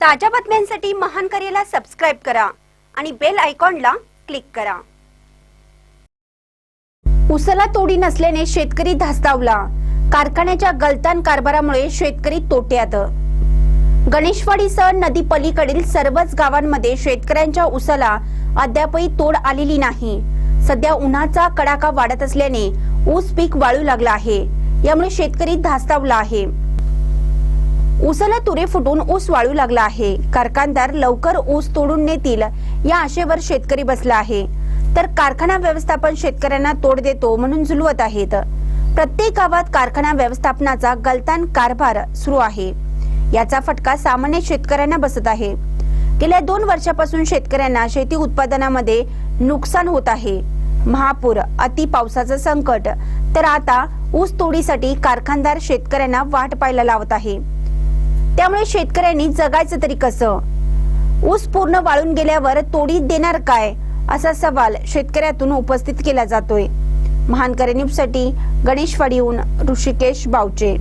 ताज्या बातम्यांसाठी महान करेला सबस्क्राईब करा आणि बेल आयकॉनला क्लिक करा. उसाला तोडी नसल्याने शेतकरी धास्तावला. कारखान्याच्या गलतान कारभारामुळे शेतकरी तोट्यात. गणेशवाडीसह नदी पलीकडील सर्वच गावांमध्ये शेतकऱ्यांच्या उसाला अद्यापही तोड आलेली नाही. सध्या उन्हाचा कडाका वाढत असल्याने ऊस पीक वाळू लागला आहे. यामुळे शेतकरी धास्तावला आहे. ऊसाला तुरे फुटून ऊस वाळू लागला आहे. कारखानदार लवकर ऊस तोडून नेतील या आशेवर शेतकरी बसला आहे. तर कारखाना व्यवस्थापन शेतकऱ्यांना तोड देतो म्हणून झुलवत आहेत. प्रत्येक गावात कारखाना व्यवस्थापनाचा गलतान कारभार सुरू आहे. याचा फटका सामान्य शेतकऱ्यांना बसत आहे. गेल्या दोन वर्षापासून शेतकऱ्यांना शेती उत्पादनामध्ये नुकसान होत आहे. महापूर अति पावसाचं संकट. तर आता ऊस तोडीसाठी कारखानदार शेतकऱ्यांना वाट पाहायला लावत आहे. त्यामुळे शेतकऱ्यांनी जगायचं तरी कसं? ऊस पूर्ण वाळून गेल्यावर तोडी देणार काय? असा सवाल शेतकऱ्यातून उपस्थित केला जातोय. महानकरे न्यूजसाठी गणेशवाडीहून ऋषिकेश बावचे.